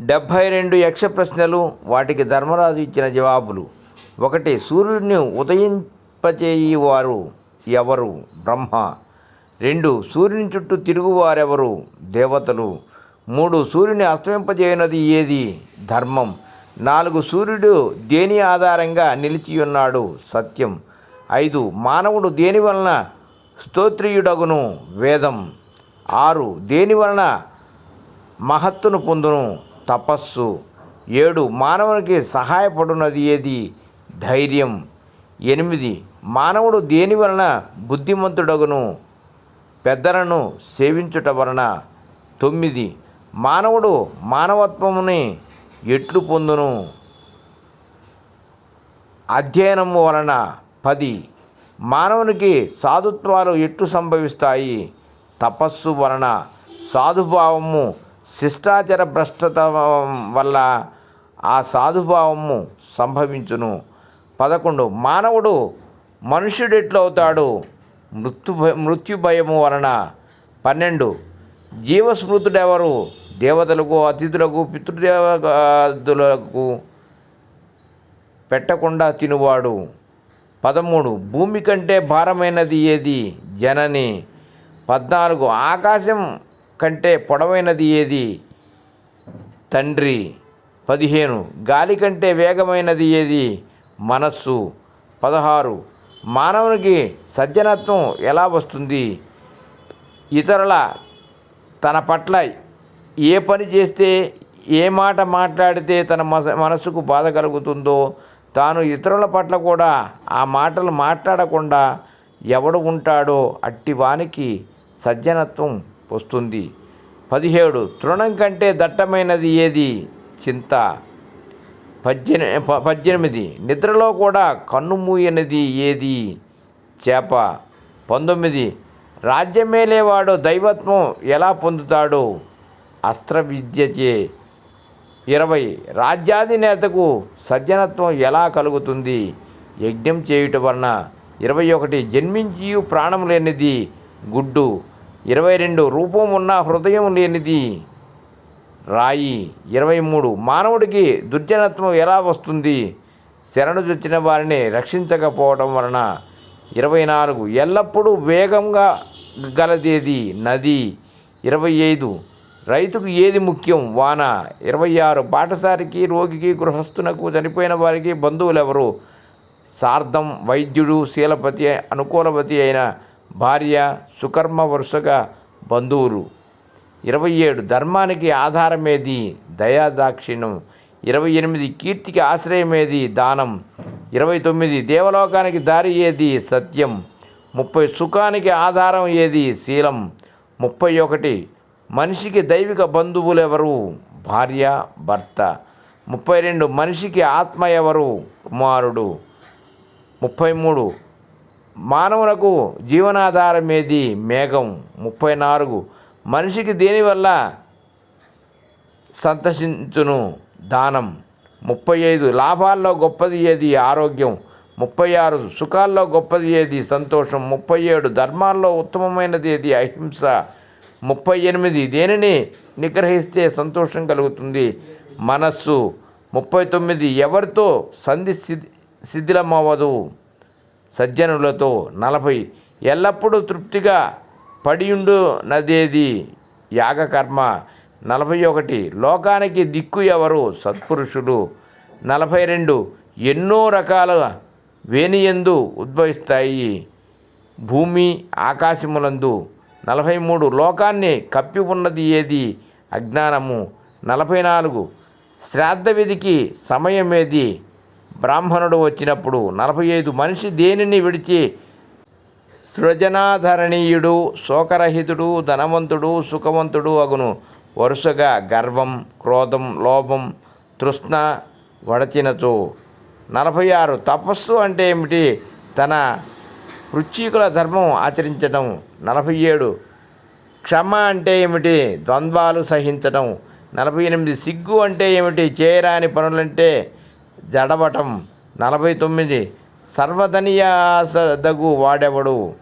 డెబ్భై రెండు యక్ష ప్రశ్నలు వాటికి ధర్మరాజు ఇచ్చిన జవాబులు. ఒకటి సూర్యుడిని ఉదయింపచేయి వారు ఎవరు? బ్రహ్మ. రెండు సూర్యుని చుట్టూ తిరుగువారెవరు దేవతలు. మూడు సూర్యుని అస్తమింపజేయనది ఏది? ధర్మం. నాలుగు సూర్యుడు దేని ఆధారంగా నిలిచి ఉన్నాడు? సత్యం. ఐదు మానవుడు దేని వలన స్తోత్రియుడగును? వేదం. ఆరు దేని వలన మహత్తును పొందును? తపస్సు. ఏడు మానవునికి సహాయపడున్నది ఏది? ధైర్యం. ఎనిమిది మానవుడు దేని వలన బుద్ధిమంతుడగును? పెద్దలను సేవించుట వలన. తొమ్మిది మానవుడు మానవత్వముని ఎట్లు పొందును? అధ్యయనము వలన. పది మానవునికి సాధుత్వాలు ఎట్లు సంభవిస్తాయి? తపస్సు వలన. సాధుభావము శిష్టాచార భ్రష్టత వల్ల ఆ సాధుభావము సంభవించును. పదకొండు. మానవుడు మనుష్యుడు ఎట్లవుతాడు? మృత్యు మృత్యు భయము వలన. పన్నెండు. జీవస్మృతుడెవరు? దేవతలకు అతిథులకు పితృదేవతలకు పెట్టకుండా తినువాడు. పదమూడు. భూమి కంటే భారమైనది ఏది? జనని. పద్నాలుగు. ఆకాశం కంటే పొడవైనది ఏది? తండ్రి. పదిహేను. గాలి కంటే వేగమైనది ఏది? మనస్సు. పదహారు. మానవునికి సజ్జనత్వం ఎలా వస్తుంది? ఇతరుల తన పట్ల ఏ పని చేస్తే ఏ మాట మాట్లాడితే తన మస మనసుకు బాధ కలుగుతుందో తాను ఇతరుల పట్ల కూడా ఆ మాటలు మాట్లాడకుండా ఎవడు ఉంటాడో అట్టి వానికి సజ్జనత్వం వస్తుంది. పదిహేడు తృణం కంటే దట్టమైనది ఏది? చింత. పద్దెని ప- పద్దెనిమిది నిద్రలో కూడా కన్ను మూయనిది ఏది? చేప. పంతొమ్మిది రాజ్యమేలేవాడు దైవత్వం ఎలా పొందుతాడు? అస్త్ర విద్యచే ఇరవై రాజ్యాధినేతకు సజ్జనత్వం ఎలా కలుగుతుంది? యజ్ఞం చేయుట వలన. ఇరవై ఒకటి జన్మించి ప్రాణం లేనిది గుడ్డు. ఇరవై రెండు రూపం ఉన్న హృదయం లేనిది. రాయి ఇరవై మూడు మానవుడికి దుర్జనత్వం ఎలా వస్తుంది? శరణు చొచ్చిన వారిని రక్షించకపోవడం వలన. ఇరవై నాలుగు ఎల్లప్పుడూ వేగంగా గలదేది? నది. ఇరవై ఐదు రైతుకు ఏది ముఖ్యం? వాన. ఇరవై ఆరు బాటసారికి రోగికి గృహస్థునకు చనిపోయిన వారికి బంధువులు ఎవరు సార్థం వైద్యుడు శీలపతి అనుకూలపతి అయిన భార్య సుకర్మ వరుసగా బంధువులు. ఇరవై ఏడు ధర్మానికి ఆధారమేది దయాదాక్షిణ్యం. ఇరవై ఎనిమిది కీర్తికి ఆశ్రయమేది దానం. ఇరవై తొమ్మిది దేవలోకానికి దారి ఏది సత్యం. ముప్పై సుఖానికి ఆధారం ఏది శీలం. ముప్పై ఒకటి మనిషికి దైవిక బంధువులు ఎవరు భార్య భర్త. ముప్పై రెండు మనిషికి ఆత్మ ఎవరు? కుమారుడు. ముప్పై మూడు మానవులకు జీవనాధారం ఏది మేఘం. ముప్పై నాలుగు. మనిషికి దేనివల్ల సంతసించును? దానం. ముప్పై ఐదు. లాభాల్లో గొప్పది ఏది? ఆరోగ్యం. ముప్పై ఆరు. సుఖాల్లో గొప్పది ఏది? సంతోషం. ముప్పై ఏడు. ధర్మాల్లో ఉత్తమమైనది ఏది? అహింస. ముప్పై ఎనిమిది. దేనిని నిగ్రహిస్తే సంతోషం కలుగుతుంది? మనస్సు. ముప్పై తొమ్మిది. ఎవరితో సంధి సిద్ధి శిథిలమవ్వదు సజ్జనులతో నలభై ఎల్లప్పుడూ తృప్తిగా పడియుండు నదేది యాగకర్మ. నలభై ఒకటి లోకానికి దిక్కు ఎవరు? సత్పురుషులు నలభై రెండు ఎన్నో రకాల వేణియందు ఉద్భవిస్తాయి భూమి ఆకాశములందు. నలభై మూడు లోకాన్ని కప్పి ఉన్నది ఏది? అజ్ఞానము. నలభై నాలుగు శ్రాద్ధ విధికి సమయం ఏది బ్రాహ్మణుడు వచ్చినప్పుడు నలభై ఐదు మనిషి దేనిని విడిచి? సృజనాధరణీయుడు శోకరహితుడు ధనవంతుడు సుఖవంతుడు అగును. వరుసగా గర్వం క్రోధం లోభం తృష్ణ వడచినచు. నలభై ఆరు తపస్సు అంటే ఏమిటి? తన పృచ్ఛీకుల ధర్మం ఆచరించడం నలభై ఏడు క్షమ అంటే ఏమిటి? ద్వంద్వాలు సహించటం. నలభై ఎనిమిది సిగ్గు అంటే ఏమిటి? చేయరాని పనులంటే జడవటం నలభై తొమ్మిది. సర్వధనియాసదగు వాడెవడు?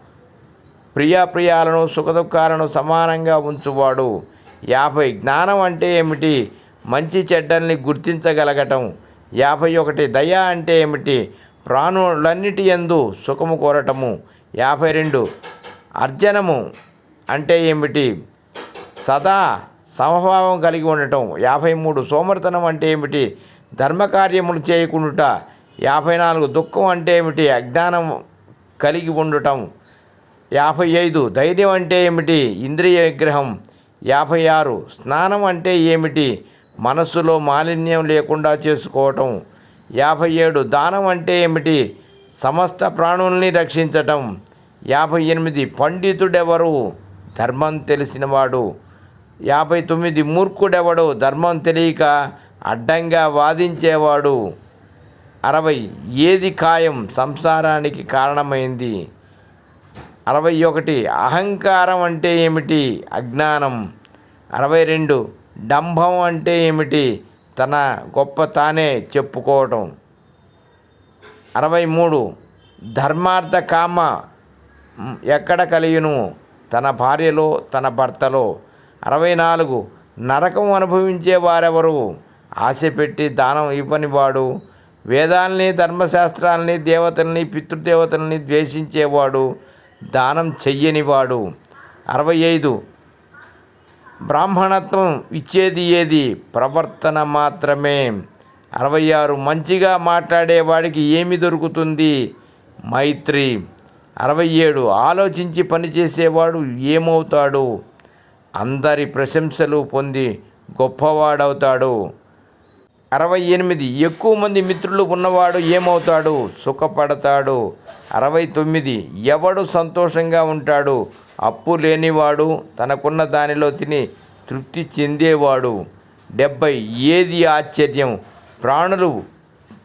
ప్రియాప్రియాలను సుఖదుఖాలను సమానంగా ఉంచువాడు. యాభై జ్ఞానం అంటే ఏమిటి? మంచి చెడ్డల్ని గుర్తించగలగటం. యాభై ఒకటి దయ అంటే ఏమిటి? ప్రాణులన్నిటి యందు సుఖము కోరటము. యాభై రెండు అర్జనము అంటే ఏమిటి? సదా సమభావం కలిగి ఉండటం. యాభై మూడు సోమర్తనం అంటే ఏమిటి? ధర్మకార్యములు చేయకుండుట యాభై నాలుగు దుఃఖం అంటే ఏమిటి? అజ్ఞానం కలిగి ఉండటం యాభై ఐదు ధైర్యం అంటే ఏమిటి? ఇంద్రియ విగ్రహం. యాభై ఆరు స్నానం అంటే ఏమిటి? మనస్సులో మాలిన్యం లేకుండా చేసుకోవటం యాభై ఏడు దానం అంటే ఏమిటి? సమస్త ప్రాణుల్ని రక్షించటం. యాభై ఎనిమిది పండితుడెవరు? ధర్మం తెలిసినవాడు. యాభై తొమ్మిది మూర్ఖుడెవడు? ధర్మం తెలియక అడ్డంగా వాదించేవాడు. అరవై ఏది ఖాయం సంసారానికి కారణమైంది? అరవై ఒకటి అహంకారం అంటే ఏమిటి? అజ్ఞానం. అరవై రెండు డంభం అంటే ఏమిటి? తన గొప్ప తానే చెప్పుకోవటం. అరవై మూడు ధర్మార్థ కామ ఎక్కడ కలియును? తన భార్యలో తన భర్తలో. అరవై నాలుగు నరకం అనుభవించే వారెవరు? ఆశ పెట్టి దానం ఇవ్వనివాడు వేదాల్ని ధర్మశాస్త్రాల్ని దేవతల్ని పితృదేవతల్ని ద్వేషించేవాడు దానం చెయ్యనివాడు అరవై ఐదు. బ్రాహ్మణత్వం ఇచ్చేది ఏది? ప్రవర్తన మాత్రమే. అరవై ఆరు. మంచిగా మాట్లాడేవాడికి ఏమి దొరుకుతుంది? మైత్రి. అరవై ఏడు. ఆలోచించి పనిచేసేవాడు ఏమవుతాడు? అందరి ప్రశంసలు పొంది గొప్పవాడవుతాడు. అరవై ఎనిమిది. ఎక్కువ మంది మిత్రులు ఉన్నవాడు ఏమవుతాడు? సుఖపడతాడు. అరవై తొమ్మిది. ఎవడు సంతోషంగా ఉంటాడు? అప్పు లేనివాడు తనకున్న దానిలో తిని తృప్తి చెందేవాడు. డెబ్బై ఏది ఆశ్చర్యం? ప్రాణులు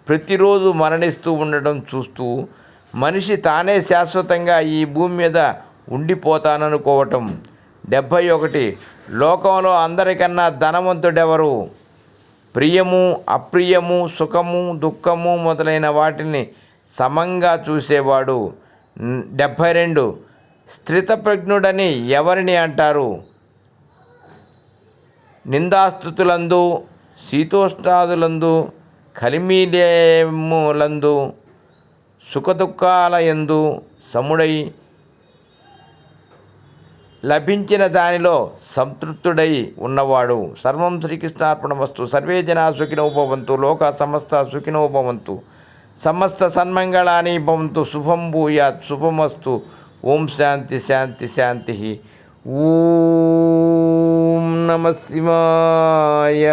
ప్రతిరోజు మరణిస్తూ ఉండడం చూస్తూ మనిషి తానే శాశ్వతంగా ఈ భూమి మీద ఉండిపోతాననుకోవటం. డెబ్భై ఒకటి. లోకంలో అందరికన్నా ధనవంతుడెవరు? ప్రియము అప్రియము సుఖము దుఃఖము మొదలైన వాటిని సమంగా చూసేవాడు. డెబ్భై రెండు. స్థితప్రజ్ఞుడని ఎవరిని అంటారు? నిందాస్తుతులందు శీతోష్ణాదులందు కలిమీలేములందు సుఖదుఖాలయందు సముడై లభించిన దానిలో సంతృప్తుడై ఉన్నవాడు. సర్వం శ్రీకృష్ణార్పణమస్తు. సర్వే జనా సుఖినో భవంతు లోక సమస్త సుఖినో భవంతు సమస్త సన్మంగళాని భవంతు. శుభం భూయాత్. శుభమస్తు. ఓం శాంతి శాంతి శాంతి. ఓం నమ శివాయ.